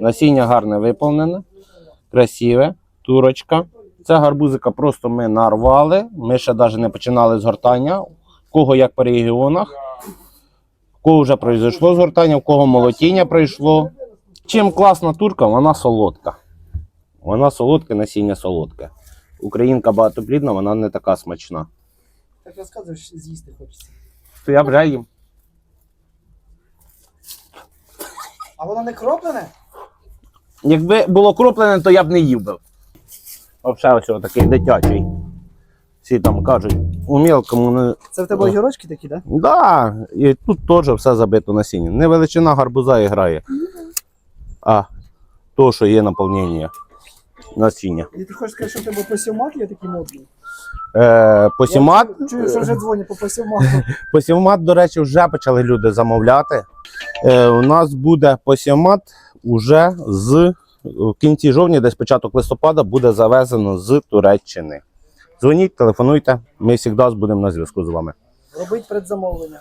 Насіння гарне виповнене, красиве, турочка. Це гарбузика просто ми нарвали. Ми ще навіть не починали згортання. Кого як по регіонах, в кого вже пройшло згортання, в кого молотіння пройшло. Чим класна турка, вона солодка. Вона солодке, насіння солодке. Українка багатоплідна, вона не така смачна. Так розказуєш, з'їсти хочеться. То я вже їм. А воно не кроплене? Якби було кроплене, то я б не їв би. Взагалі, ось такий дитячий. Всі там кажуть, у мілкому не. Це в тебе огірочки такі, так? Да, і тут теж все забито насіння. Не величина гарбуза і грає. А то, що є наповнення насіння. І ти хочеш сказати, що в тебе посівмат є такий модний? Е, посімат, Я чую, що вже дзвонять по посівмату. посівмат, до речі, вже почали люди замовляти. Е, у нас буде посівмат уже з в кінці жовтня, десь початок листопада, буде завезено з Туреччини. Дзвоніть, телефонуйте, ми завжди будемо на зв'язку з вами. Робіть предзамовлення.